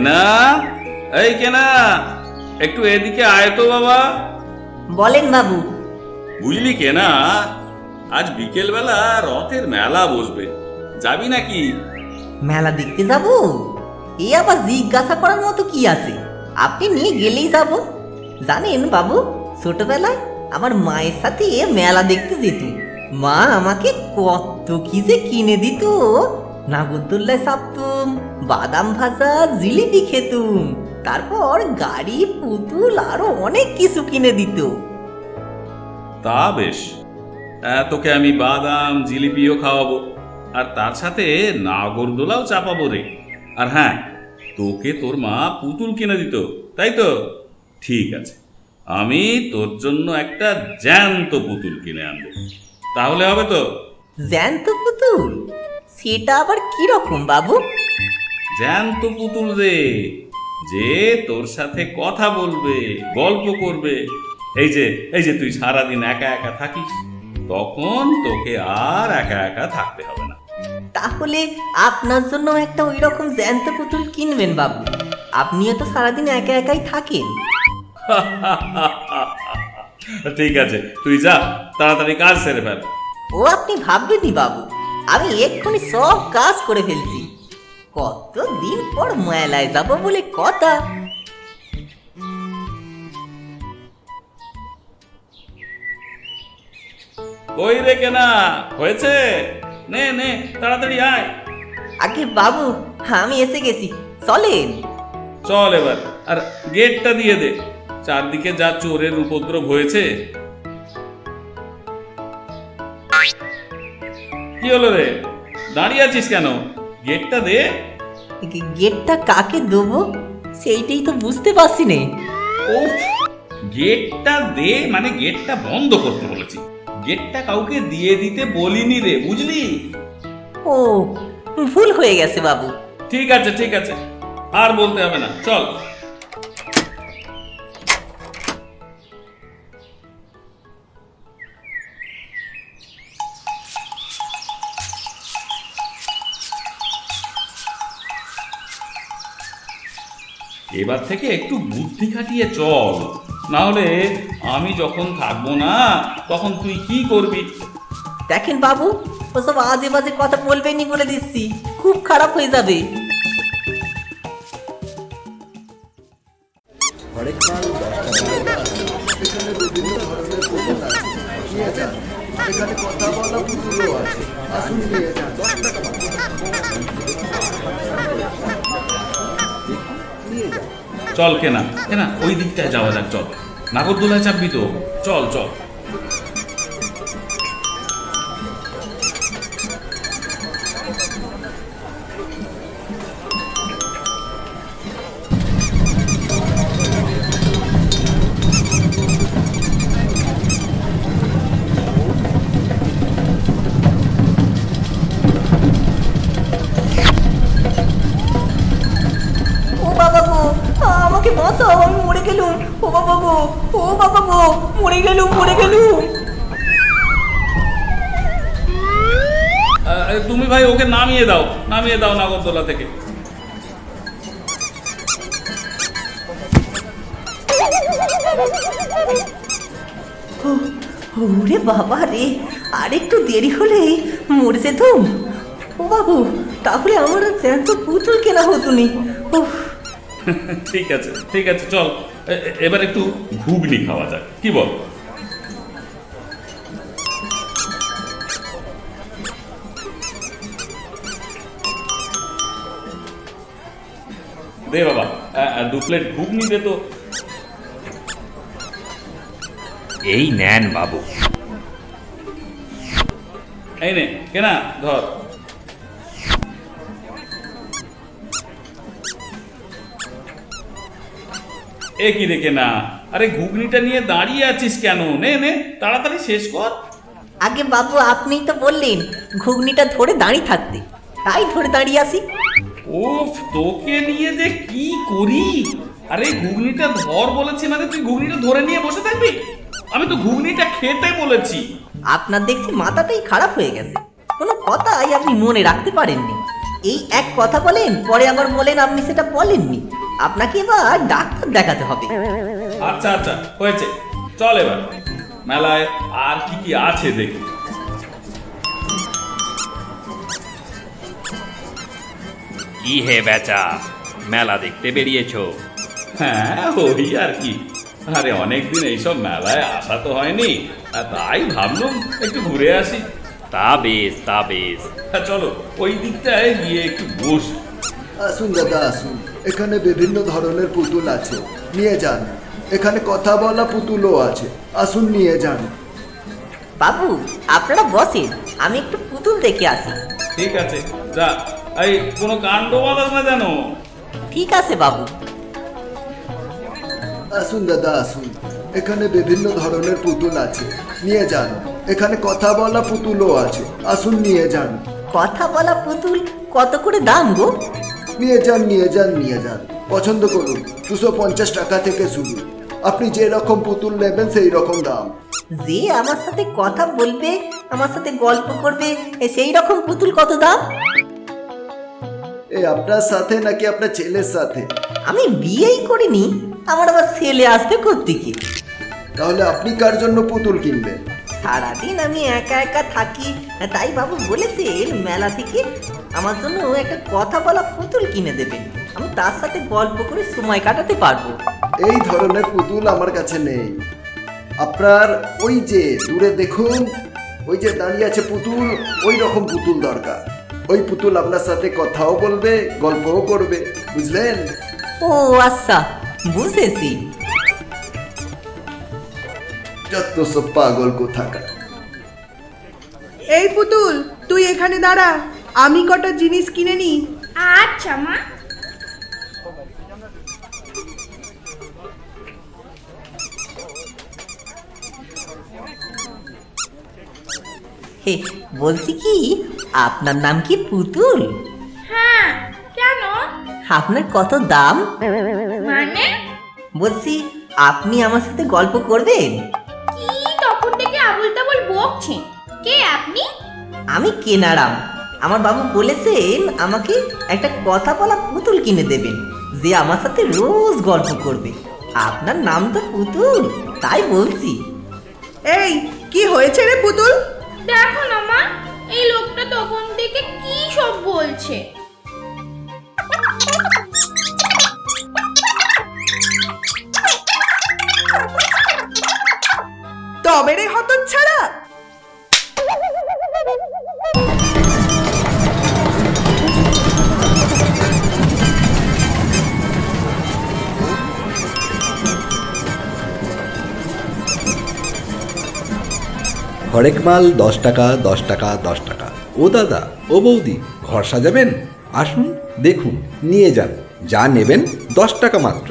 কেনা? এই কেনা একটু এদিকে আয় তো বাবা। বলেন বাবু। বুঝলি কেনা আজ বিকেলবেলা রথের মেলা বসবে। যাবি নাকি? মেলা দেখতে যাব? এ আবার জিজ্ঞাসা করার মতো কি আছে? আপনি নিয়ে গেলেই যাব। জানেন বাবু ছোটবেলায় আমার মায়ের সাথে মেলা দেখতে যেত মা আমাকে কত কি যে কিনে দিত। নাগরদোল্লায় চাপতুম বাদাম ভাজা জিলিপি খেতুম। তারপর গাড়ি পুতুল আরও অনেক কিছু কিনে দিত। তা বেশ। আহ, তোকে আমি বাদাম জিলিপিও খাওয়াবো। আর তার সাথে নাগরদোলাও চাপাবো রে। আর হ্যাঁ তোকে তোর মা পুতুল কিনে দিত তাই তো? ঠিক আছে আমি তোর জন্য একটা জ্যান্ত পুতুল কিনে আনব। তাহলে হবে তো? জ্যান্ত পুতুল? সেটা আবার কি রকম বাবু? জ্যান্ত পুতুল রে। যে তোর সাথে কথা বলবে গল্প করবে। এই যে এই যে তুই সারাদিন একা একা থাকিস তখন তোকে আর একা একা থাকতে হবে না। তাহলে আপনার জন্য একটা ওই রকম জ্যান্ত পুতুল কিনবেন বাবু। আপনিও তো সারাদিন একা একাই থাকেন। ঠিক আছে তুই যা তাড়াতাড়ি কাজ সেরে ফেল। ও আপনি ভাববেনই বাবু। আমি এক্ষুনি সব কাজ করে ফেলছি। কত দিন পর মেলায় যাব বলে কথা? কই রে কেনা? হয়েছে? নে নে তাড়াতাড়ি আয়। আগে বাবু আমি এসে গেছি। চলেন। চল এবার আর গেটটা দিয়ে দে। চারদিকে যা চোরের উপদ্রব হয়েছে। কি হলো রে? দাঁড়িয়ে আছিস কেন? গেটটা দে। গেটটা কাকে দেবো? সেইটাই তো বুঝতে পারছি নে। উফ গেটটা দে মানে গেটটা বন্ধ করতে বলেছি। গেটটা কাউকে দিয়ে দিতে বলিনি রে বুঝলি? ও ভুল হয়ে গেছে বাবু। ঠিক আছে ঠিক আছে। আর বলতে হবে না। চল। এবার থেকে একটু বুদ্ধি খাটিয়ে চল। নাহলে আমি যখন থাকব না, তখন তুই কি করবি? দেখেন বাবু, ওসব আজে বাজে কথা বলবেনি বলে দিচ্ছি। খুব খারাপ হয়ে যাবে। চল কেনা। কেনা ওই দিকটায় যাওয়া যাক চল। নাগরদোলায় চাপবি তো। চল চল। আমাকে বাঁচাও আমি মরে গেলুম। ও বাবা গো ও বাবা গো মরে গেলুম মরে গেলুম। তুমি ভাই ওকে নামিয়ে দাও নামিয়ে দাও নাগরদোলা থেকে। ওরে বাবা রে আর একটু দেরি হলে মরে যেতুম ও বাবু তাহলে আমার জ্যান্ত পুতুল কেনা হতো নি। ঠিক আছে ঠিক আছে চল। এবার একটু ঘুগনি খাওয়া যাক। কি বল? দে বাবা দু প্লেট ঘুগনি দে তো। এই নেন বাবু। এই নে কেনা ধর। এ কি রে কেনা? আরে ঘুগনিটা নিয়ে দাঁড়িয়ে আছিস কেন? নে নে তাড়াতাড়ি শেষ কর। আগে বাবু আপনি তো বললেন ঘুগনিটা ধরে দাঁড়িয়ে থাকতে। তাই ধরে দাঁড়িয়ে আসি। ওফ তোকে নিয়ে যে কি করি? আরে ঘুগনিটা ধর বলেছি মানে তুই ঘুগনিটা ধরে নিয়ে বসে থাকবি? আমি তো ঘুগনিটা খেতে বলেছি। আপনার দেখছি মাথাটাই খারাপ হয়ে গেছে। কোনো কথাই আপনি মনে রাখতে পারেননি। এই এক কথা বলেন পরে আবার বলেন আপনি সেটা বলেননি। আপনাকে এবার ডাক্তার দেখাতে হবে। আচ্ছা আচ্ছা হয়েছে। চল এবার। মেলায় আর কি কি আছে দেখি। কি হে বেচা মেলা দেখতে বেরিয়েছো? হ্যাঁ ওই আর কি। আরে অনেকদিন এইসব মেলায় আসা তো হয়নি। তাই ভাবলাম একটু ঘুরে আসি। তা বেশ তা বেশ। হ্যাঁ চলো ওই দিকটায় গিয়ে একটু বস। আসুন দাদা আসুন। এখানে বিভিন্ন ধরনের পুতুল আছে। নিয়ে যান। এখানে কথা বলা পুতুলও আছে। আসুন নিয়ে যান। বাবু আপনারা বসেন। আমি একটু পুতুল দেখে আসি। ঠিক আছে যা। এই কোনো কাণ্ড বাতাস না জানো ঠিক আছে বাবু। আসুন দাদা আসুন। এখানে বিভিন্ন ধরনের পুতুল আছে। নিয়ে যান। এখানে কথা বলা পুতুলও আছে। আসুন নিয়ে যান। কথা বলা পুতুল কত করে দাম গো? নিয়ে যান নিয়ে যান নিয়ে যান। পছন্দ করুন দুশো পঞ্চাশ টাকা থেকে শুরু। আপনি যে রকম পুতুল নেবেন সেই রকম দাম। যে আমার সাথে কথা বলবে আমার সাথে গল্প করবে সেই রকম পুতুল কত দাম? এই আপনার সাথে নাকি আপনার ছেলের সাথে? আমি বিয়েই করিনি আমার আবার ছেলে আসবে কোত্থেকে? তাহলে আপনি কার জন্য পুতুল কিনবেন? সারাদিন আমি একা একা থাকি তাই বাবু বলেছেন মেলা থেকে আমার জন্য একটা কথা বলা পুতুল কিনে দেবেন আমি তার সাথে গল্প করে সময় কাটাতে পারব। এই ধরনের পুতুল আমার কাছে নেই। আপনার ওই যে দূরে দেখুন ওই যে দাঁড়িয়ে আছে পুতুল ওই রকম পুতুল দরকার। ওই পুতুল আপনার সাথে কথাও বলবে গল্পও করবে বুঝলেন? ও আচ্ছা বুঝেছি। যত সব পাগল কোথাকার। এই পুতুল তুই এখানে দাঁড়া। আমি কটা জিনিস কিনে নি আচ্ছা মা। হে বলছি কি আপনার নাম কি পুতুল? হ্যাঁ কেন? আপনার কত দাম? মানে? বলছি আপনি আমার সাথে গল্প করবেন? কি তখন থেকে আবুল তাবুল বকছেন? কে আপনি? আমি কেনারাম। আমার বাবু বলেছেন আমাকে একটা কথা বলা পুতুল কিনে দেবেন যে আমার সাথে রোজ গল্প করবে। আপনার নাম তো পুতুল তাই বলছি। এই কি হয়েছে রে পুতুল? দেখো না মা এই লোকটা তখন থেকে কি সব বলছে? তবে রে হতচ্ছাড়া। হরেক মাল দশ টাকা দশ টাকা দশ টাকা। ও দাদা ও বৌদি ঘর সাজাবেন? আসুন দেখুন নিয়ে যান। যা নেবেন দশ টাকা মাত্র।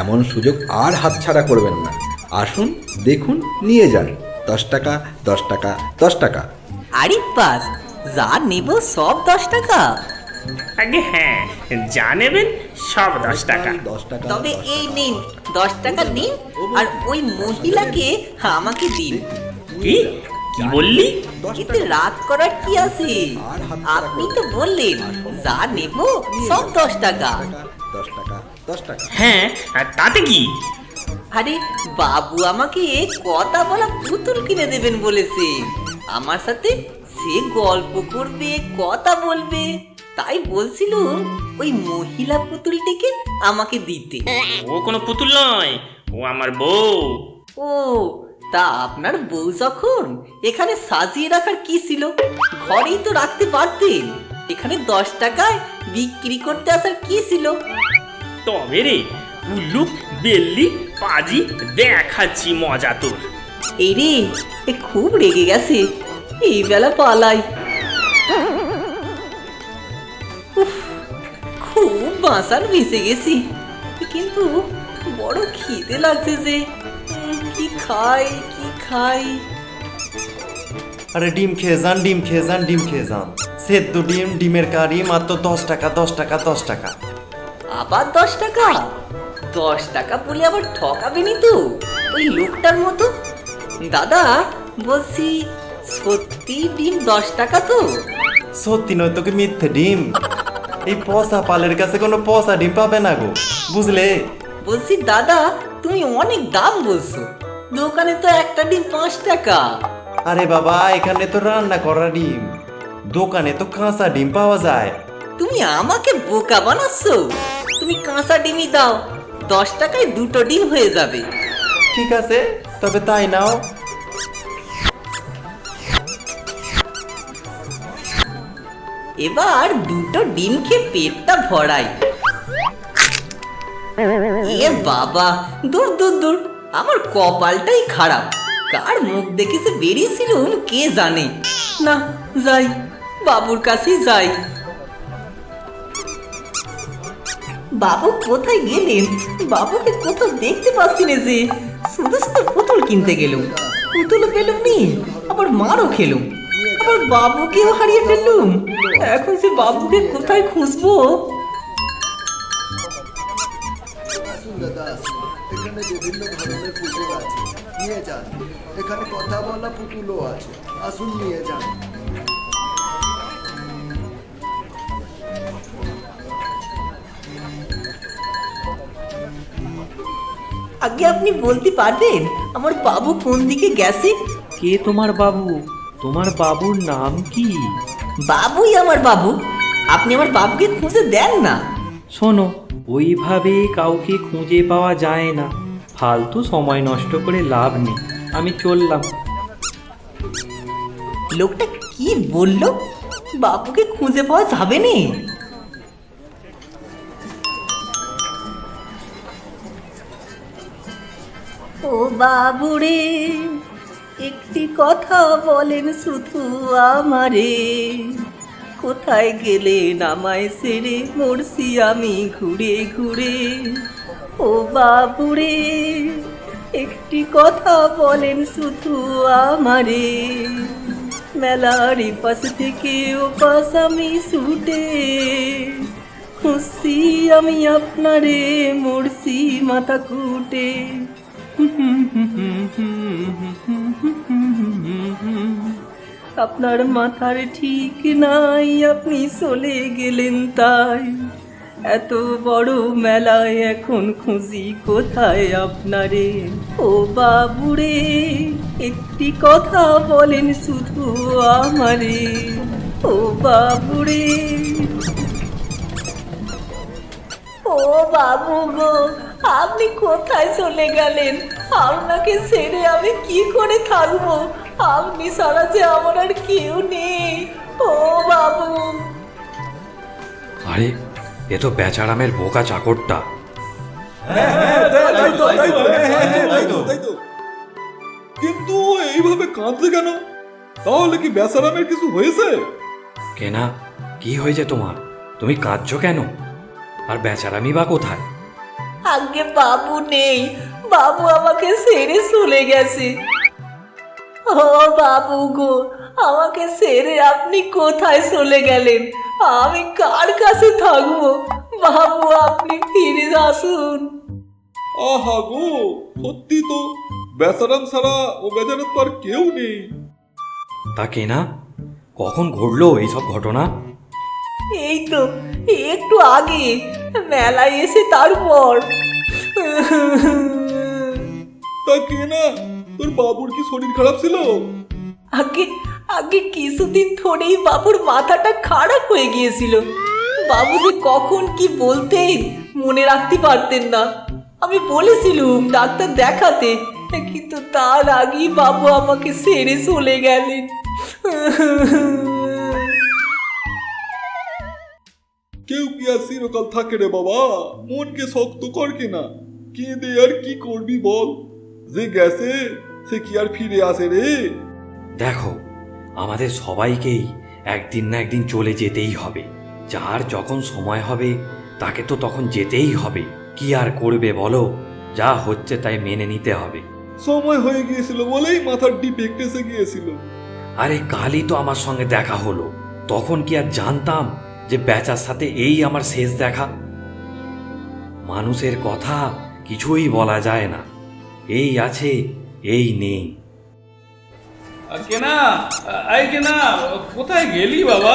এমন সুযোগ আর হাতছাড়া করবেন না। আসুন দেখুন নিয়ে যান। দশ টাকা দশ টাকা দশ টাকা। আরে বাস যা নেব সব দশ টাকা। আগে হ্যাঁ যা নেবেন সব দশ টাকা। দশ টাকা তবে এই নিন দশ। টাকা নিন আর ওই মহিলাকে আমাকে দিন। কি? কি বললি? এতে রাত করার কি আছে? আপনি তো বললেন যা নেব সব দশ টাকা। দশ টাকা দশ টাকা হ্যাঁ আর তাতে কি? আরে বাবু আমাকে কথা বলা পুতুল কিনে দেবেন বলেছে। আমার সাথে সে গল্প করবে কথা বলবে। তাই বলছিল ওই মহিলা পুতুলটিকে আমাকে দিতে। ও কোনো পুতুল নয় ও আমার বউ। ও তা আপনার বউ যখন এখানে সাজিয়ে রাখার কি ছিল? ঘরেই তো রাখতে পারতেন। এখানে দশ টাকায় বিক্রি করতে আসার কি ছিল? তবে রে উল্লু বেল্লি পাজি দেখাচ্ছি মজা তোর। এই রে এ খুব রেগে গেছে। এই বেলা পালাই। উফ, খুব বাঁচার মিশে গেছি। কিন্তু বড় খিদে লাগছে যে। কি খাই কি খাই? আরে ডিম খেয়ে যান ডিম খেয়ে যান ডিম খেয়ে যান। সেদ্ধ ডিম ডিমের কারি মাত্র দশ টাকা দশ টাকা দশ টাকা। আবার দশ টাকা? দশ টাকা বলে আবার ঠকাবেনি তো? ওই লোকটার মতো? দাদা বলছি সত্যি ডিম দশ টাকা তো? সত্যি নয় তোকে মিথ্যে ডিম? এই পচা পালের কাছে কোনো পচা ডিম পাবে না গো বুঝলে? বলছি দাদা তুমি অনেক দাম বলছো। দোকানে তো একটা ডিম পাঁচ টাকা। আরে বাবা এখানে তো রান্না করা ডিম। দোকানে তো কাঁচা ডিম পাওয়া যায়। তুমি আমাকে বোকা বানাচ্ছো? তুমি কাঁচা ডিমই দাও দশ টাকায় দুটো ডিম হয়ে যাবে। ঠিক আছে তবে তাই নাও। এবার দুটো ডিম খেয়ে পেটটা ভরাই। এ বাবা দূর দূর দূর। আমার কপালটাই খারাপ। কার মুখ দেখে যে বেরিয়েছিলুম, কে জানে? না, যাই, বাবুর কাছেই যাই। বাবু কোথায় গেলেন? বাবুকে কোথাও দেখতে পাচ্ছি না যে। শুধু শুধু পুতুল কিনতে গেলুম। পুতুলও পেলুম নি, আবার মারও খেলুম। আবার বাবুকেও হারিয়ে ফেললুম। এখন সে বাবুকে কোথায় খুঁজবো? এখানে বিভিন্ন ধরনের পুতুল আছে। নিয়ে যান। এখানে কথা বলা পুতুলও আছে। আসুন নিয়ে যান। আগে আপনি বলতে পারবেন আমার বাবু কোন দিকে গেছে? কে তোমার বাবু? তোমার বাবুর নাম কি? বাবুই আমার বাবু। আপনি আমার বাবুকে খুঁজে দেন না। শোনো ওইভাবে কাউকে খুঁজে পাওয়া যায় না। ফালতু সময় নষ্ট করে লাভ নেই। আমি চললাম। লোকটা কি বলল? বাবুকে খুঁজে পাওয়া যাবে না। ও বাবুরে, একটি কথা বলেন শুধু আমারে। কোথায় গেলেন আমায় সেরে মরছি আমি ঘুরে ঘুরে। ও বাবুরে, একটি কথা বলেন শুধু আমারে। মেলার পাশ থেকে ও পাশ আমি ছুটে খুশি আমি আপনারে, মরছি মাথা কুটে আপনার মাথার ঠিক নাই, আপনি চলে গেলেন তাই। এত বড় মেলায় এখন খুঁজি কোথায় আপনারে? ও বাবুরে, একটি কথা বলেন শুধু আমারে। ও বাবুরে। ও বাবু গো, আপনি কোথায় চলে গেলেন? আপনাকে ছেড়ে আমি কি করে থাকব? আপনি ছাড়া যে আমার আর কেউ নেই। ও বাবু। আরে এ তো বেচারামের বোকা চাকরটা। কিন্তু এইভাবে কাঁদছে কেন? তাহলে কি বেসারামের কিছু হয়েছে? কেনা কি হয়েছে তোমার? তুমি কাঁদছো কেন? আর বেচারামি বা কোথায়? আগে বাবু নেই বাবু আমাকে সেরে চলে গেছে। ও বাবু গো আমাকে সেরে আপনি কোথায় চলে গেলেন? আমি কার কাছে থাকব? বাবু আপনি ফিরে আসুন। আহা গো সত্যি তো বেসারাম ছাড়া ও বেচারের তো আর কেউ নেই। তা কেনা কখন ঘটলো এইসব ঘটনা? এই তো একটু আগে মেলায় এসে তারপর। তা কে না তোর বাবুর কি শরীর খারাপ ছিল? আগে আগে কিছুদিন ধরেই বাবুর মাথাটা খারাপ হয়ে গিয়েছিল। বাবু যে কখন কি বলতেন মনে রাখতে পারতেন না। আমি বলেছিলুম ডাক্তার দেখাতে কিন্তু তার আগেই বাবু আমাকে সেরে চলে গেলেন। কেউ কি আর চিরকাল থাকে রে বাবা? মনকে শক্ত কর কিনা। কেঁদে আর কি করবি বল? যে গেছে সে কি আর ফিরে আসে রে? দেখো আমাদের সবাইকেই একদিন না একদিন চলে যেতেই হবে। যার যখন সময় হবে তাকে তো তখন যেতেই হবে। কি আর করবে বলো? যা হচ্ছে তাই মেনে নিতে হবে। সময় হয়ে গিয়েছিল বলেই মাথার ডিপ একটু এসে গিয়েছিল। আরে কালই তো আমার সঙ্গে দেখা হলো। তখন কি আর জানতাম যে বেচার সাথে এই আমার শেষ দেখা? মানুষের কথা কিছুই বলা যায় না। এই আছে এই নেই। কেনা এই কেনা কোথায় গেলি বাবা?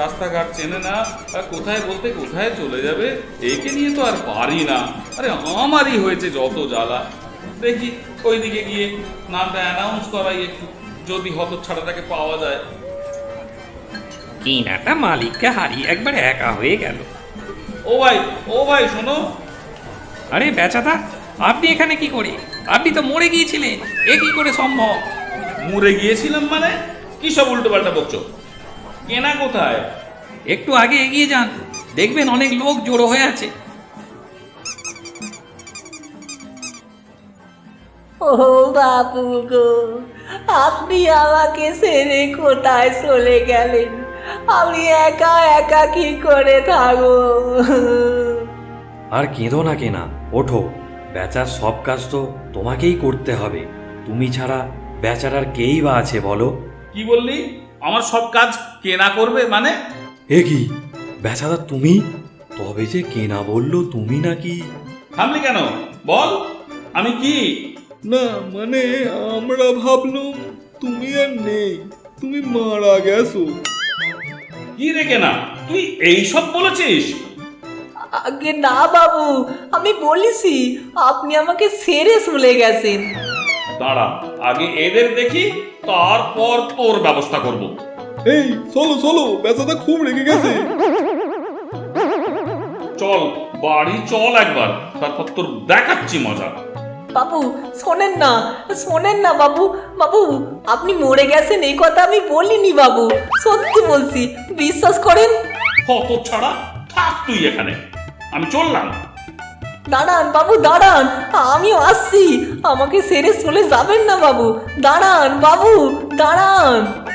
রাস্তাঘাট চেনে না আর কোথায় বলতে কোথায় চলে যাবে? একে নিয়ে তো আর পারি না। আরে আমারই হয়েছে যত জ্বালা। দেখি ওইদিকে গিয়ে নামটা অ্যানাউন্স করাই একটু যদি হত ছাড়াটাকে পাওয়া যায়। কিনাটা মালিককে হারিয়ে একবার একা হয়ে গেল। ও ভাই ও ভাই শোনো। আরে বেচাদা আপনি এখানে কি করে? আপনি তো মরে গিয়েছিলেন। এ কি করে সম্ভব? মরে গিয়েছিলাম মানে? কি সব উল্টো পাল্টা বকছো? কেনা কোথায়? একটু আগে এগিয়ে যান। দেখবেন অনেক লোক জড়ো হয়ে আছে। ও বাবু গো আপনি আমাকে ছেড়ে কোথায় চলে গেলেন? আমি একা একা কি করে থাকব? আর কেঁদো না কেনা ওঠো। বেচার সব কাজ তো তোমাকেই করতে হবে। তুমি ছাড়া বেচারার কেই বা আছে বলো? কি বললি? আমার সব কাজ কেনা করবে মানে? এ কি? বেচারা তুমি? তবে যে কেনা বলল তুমি নাকি? থামলি কেন? বল। আমি কি? না মানে আমরা ভাবলাম তুমি আর নেই তুমি মারা গেছো। কি রে কেনা? তুই এই সব বলেছিস? আগে না বাবু আমি বলিছি আপনি আমাকে ছেড়ে চলে গেছেন। দাঁড়া আগে এদের দেখি তারপর তোর ব্যবস্থা করব। এই চলো চলো বেচাটা খুব রেগে গেছে। চল বাড়ি চল একবার তারপর তোর দেখাচ্ছি মজা। বাবু শোনেন না শোনেন না বাবু বাবু আপনি মরে গেছেন এই কথা আমি বলিনি বাবু সত্যি বলছি বিশ্বাস করেন? হত ছাড়া থাক তুই এখানে। আমি চললাম। দাঁড়ান বাবু, দাঁড়ান। আমিও আসছি। আমাকে সেরে চলে যাবেন না বাবু। দাঁড়ান বাবু, দাঁড়ান।